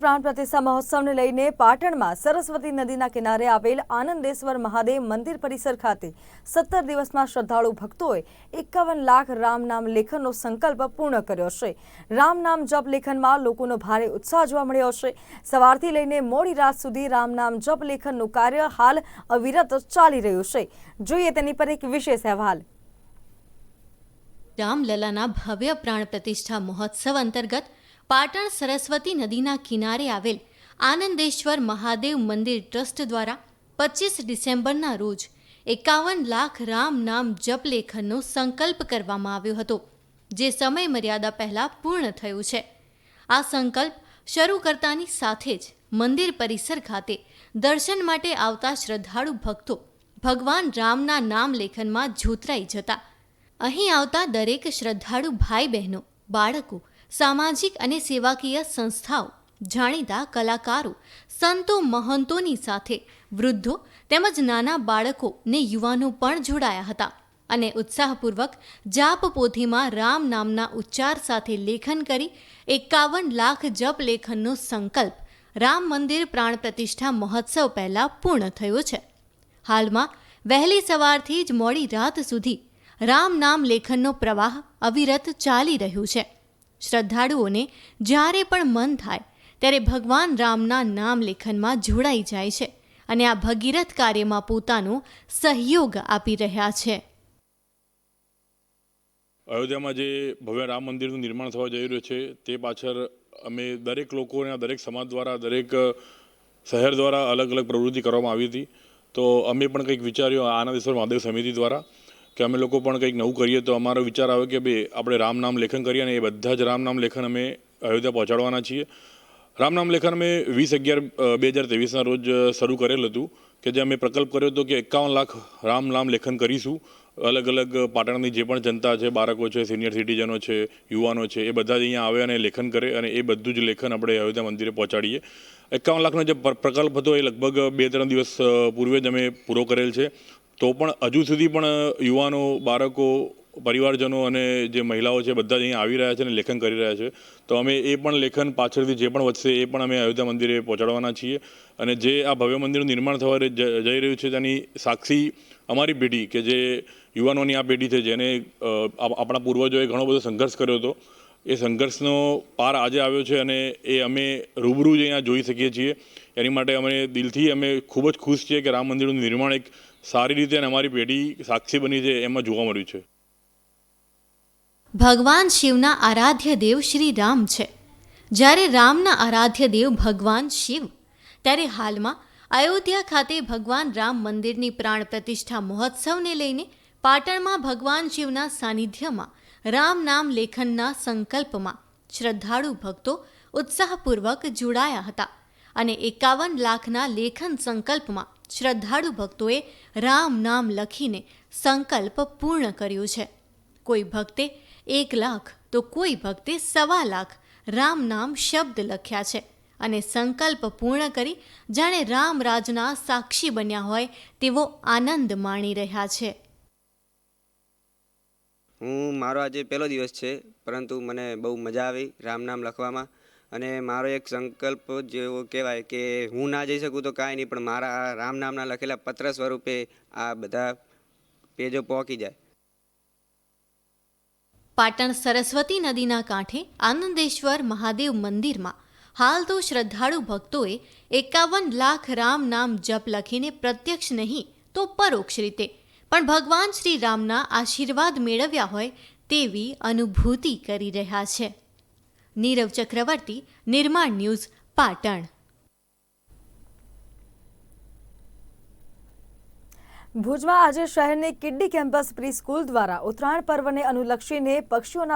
પ્રાણ પ્રતિષ્ઠા મહોત્સવને લઈને પાટણમાં સરસ્વતી નદીના કિનારે આવેલ આનંદેશ્વર મહાદેવ મંદિર પરિસર ખાતે સત્તર દિવસમાં શ્રદ્ધાળુ ભક્તોએ એકાવન લાખ રામ નામ લેખનનો સંકલ્પ પૂર્ણ કર્યો છે. રામ નામ જપ લેખનમાં લોકોનો ભારે ઉત્સાહ જોવા મળ્યો છે. સવારથી લઈને મોડી રાત સુધી રામ નામ જપ લેખનનું કાર્ય હાલ અવિરત ચાલી રહ્યું છે. જોઈએ તેની પર એક વિશેષ અહેવાલ. રામલલાના ભવ્ય પ્રાણ પ્રતિષ્ઠા મહોત્સવ અંતર્ગત પાટણ સરસ્વતી નદીના કિનારે આવેલ આનંદેશ્વર મહાદેવ મંદિર ટ્રસ્ટ દ્વારા પચીસ ડિસેમ્બરના રોજ એકાવન લાખ રામ નામ જપ લેખનનો સંકલ્પ કરવામાં આવ્યો હતો, જે સમય મર્યાદા પહેલાં પૂર્ણ થયું છે. આ સંકલ્પ શરૂ કરતાની સાથે જ મંદિર પરિસર ખાતે દર્શન માટે આવતા શ્રદ્ધાળુ ભક્તો ભગવાન રામના નામ લેખનમાં જોતરાઈ જતા. અહીં આવતા દરેક શ્રદ્ધાળુ ભાઈ બહેનો, બાળકો સામાજિક અને સેવાકીય સંસ્થાઓ, જાણીતા કલાકારો, સંતો મહંતોની સાથે વૃદ્ધો તેમજ નાના બાળકો ને યુવાનો પણ જોડાયા હતા અને ઉત્સાહપૂર્વક જાપ પોથીમાં રામ નામના ઉચ્ચાર સાથે લેખન કરી એકાવન લાખ જપ લેખનનો સંકલ્પ રામ મંદિર પ્રાણ પ્રતિષ્ઠા મહોત્સવ પહેલા પૂર્ણ થયો છે. હાલમાં વહેલી સવારથી જ મોડી રાત સુધી રામ નામ લેખનનો પ્રવાહ અવિરત ચાલી રહ્યું છે. શ્રદ્ધાળુઓને જ્યારે પણ મન થાય, ત્યારે ભગવાન રામના નામ લેખનમાં જોડાઈ જાય છે અને આ ભગીરથ કાર્યમાં પોતાનો સહયોગ આપી રહ્યા છે. અયોધ્યામાં જે ભવ્ય રામ મંદિરનું નિર્માણ થવા જઈ રહ્યું છે, તે પાછળ અમે દરેક લોકોને, દરેક સમાજ દ્વારા, દરેક શહેર દ્વારા અલગ અલગ પ્રવૃત્તિ કરવામાં આવી હતી. તો અમે પણ કંઈક વિચાર્યું આનંદેશ્વર મહાદેવ સમિતિ દ્વારા. કે અમે લોકો પણ કંઈક નવું કરીએ તો અમારો વિચાર આવે કે ભાઈ આપણે રામ નામ લેખન કરીએ અને એ બધા જ રામ નામ લેખન અમે અયોધ્યા પહોંચાડવાના છીએ. રામ નામ લેખન અમે વીસ અગિયાર બે હજાર ત્રેવીસના રોજ શરૂ કરેલ હતું કે જે અમે પ્રકલ્પ કર્યો હતો કે એકાવન લાખ રામ નામ લેખન કરીશું. અલગ અલગ પાટણની જે પણ જનતા છે, બાળકો છે, સિનિયર સિટીઝનો છે, યુવાનો છે, એ બધા જ અહીંયા આવે અને લેખન કરે અને એ બધું જ લેખન આપણે અયોધ્યા મંદિરે પહોંચાડીએ. એકાવન લાખનો જે પ્રકલ્પ હતો એ લગભગ બે ત્રણ દિવસ પૂર્વે જ અમે પૂરો કરેલ છે. તો પણ હજુ સુધી પણ યુવાનો, બાળકો, પરિવારજનો અને જે મહિલાઓ છે બધા જ અહીંયા આવી રહ્યા છે અને લેખન કરી રહ્યા છે. તો અમે એ પણ લેખન પાછળથી જે પણ વધશે એ પણ અમે અયોધ્યા મંદિરે પહોંચાડવાના છીએ. અને જે આ ભવ્ય મંદિરનું નિર્માણ થવા જઈ રહ્યું છે તેની સાક્ષી અમારી પેઢી કે જે યુવાનોની આ પેઢી છે, જેને આપણા પૂર્વજોએ ઘણો બધો સંઘર્ષ કર્યો હતો. એ સંઘર્ષનો પાર આજે આવ્યો છે અને એ અમે રૂબરૂ જ અહીંયા જોઈ શકીએ છીએ. એની માટે અમે દિલથી અમે ખૂબ જ ખુશ છીએ કે રામ મંદિરનું નિર્માણ એક સારી રીતે અને અમારી પેઢી સાક્ષી બની છે એમાં જોવા મળ્યું છે. ભગવાન શિવના આરાધ્ય દેવ શ્રી રામ છે. જ્યારે રામના આરાધ્ય દેવ ભગવાન શિવ, ત્યારે હાલમાં અયોધ્યા ખાતે ભગવાન રામ મંદિરની પ્રાણ પ્રતિષ્ઠા મહોત્સવને લઈને પાટણમાં ભગવાન શિવના સાનિધ્યમાં રામ નામ લેખનના સંકલ્પમાં શ્રદ્ધાળુ ભક્તો ઉત્સાહપૂર્વક જોડાયા હતા. અને એકાવન લાખના લેખન સંકલ્પમાં શ્રદ્ધાળુ ભક્તોએ રામ નામ લખીને સંકલ્પ પૂર્ણ કર્યું છે. કોઈ ભક્તે એક લાખ, તો કોઈ ભક્તે સવા લાખ રામ નામ શબ્દ લખ્યા છે અને સંકલ્પ પૂર્ણ કરી જાણે રામ રાજના સાક્ષી બન્યા હોય તેવો આનંદ માણી રહ્યા છે. હું, મારો આજે પહેલો દિવસ છે, પરંતુ મને બહુ મજા આવી રામ નામ લખવામાં. અને મારો એક સંકલ્પ જેવો કહેવાય કે હું ના જઈ શકું તો કાંઈ નહીં, પણ મારા રામ નામના લખેલા પત્ર સ્વરૂપે આ બધા પેજો પહોંચી જાય. પાટણ સરસ્વતી નદીના કાંઠે આનંદેશ્વર મહાદેવ મંદિરમાં હાલ તો શ્રદ્ધાળુ ભક્તોએ એકાવન લાખ રામ નામ જપ લખીને પ્રત્યક્ષ નહીં તો પરોક્ષ રીતે. પણ ભગવાન શ્રી રામના આશીર્વાદ મેળવ્યા હોય તેવી અનુભૂતિ કરી રહ્યા છે. નીરવ ચક્રવર્તી નિર્માણ ન્યૂઝ પાટણ ભુજમાં આજે શહેરની કિડની કેમ્પસ પ્રી સ્કૂલ દ્વારા ઉત્તરાયણ પર્વને અનુલક્ષીને પક્ષીઓના